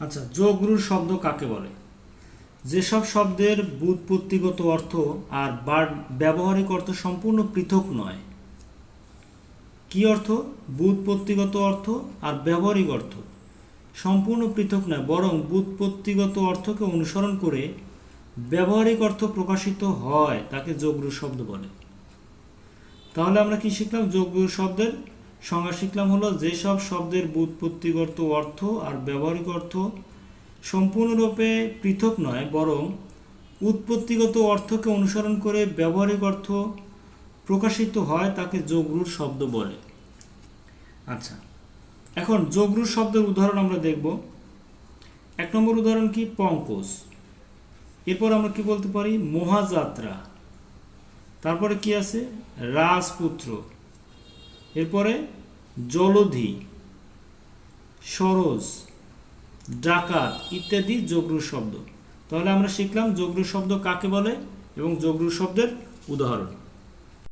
আচ্ছা যোগরূঢ় শব্দ কাকে বলে? যেসব শব্দের বুৎপত্তিগত অর্থ আর ব্যবহারিক অর্থ সম্পূর্ণ পৃথক নয়। কি অর্থ? বুৎপত্তিগত অর্থ আর ব্যবহারিক অর্থ। সম্পূর্ণ পৃথক নয়, বরং বুৎপত্তিগত অর্থকে অনুসরণ করে ব্যবহারিক অর্থ প্রকাশিত হয়, তাকে যোগরূঢ় শব্দ বলে। তাহলে আমরা কি শিখলাম? যোগরূঢ় শব্দের সংজ্ঞা শিখলাম হলো যেসব শব্দের বুৎপত্তিগত অর্থ আর ব্যবহারিক অর্থ সম্পূর্ণরূপে পৃথক নয়, বরং উৎপত্তিগত অর্থকে অনুসরণ করে ব্যবহারিক অর্থ প্রকাশিত হয় তাকে যোগরূঢ় শব্দ বলে। আচ্ছা এখন যোগরূঢ় শব্দের উদাহরণ আমরা দেখব। এক নম্বর উদাহরণ কি? পঙ্কজ। এরপর আমরা কি বলতে পারি? মহাযাত্রা। তারপরে কি আছে? রাজপুত্র। এরপরে জলধি, সরোজ, ডাকাত ইত্যাদি যোগরু শব্দ। তাহলে আমরা শিখলাম যোগরু শব্দ কাকে বলে এবং যোগরু শব্দের উদাহরণ।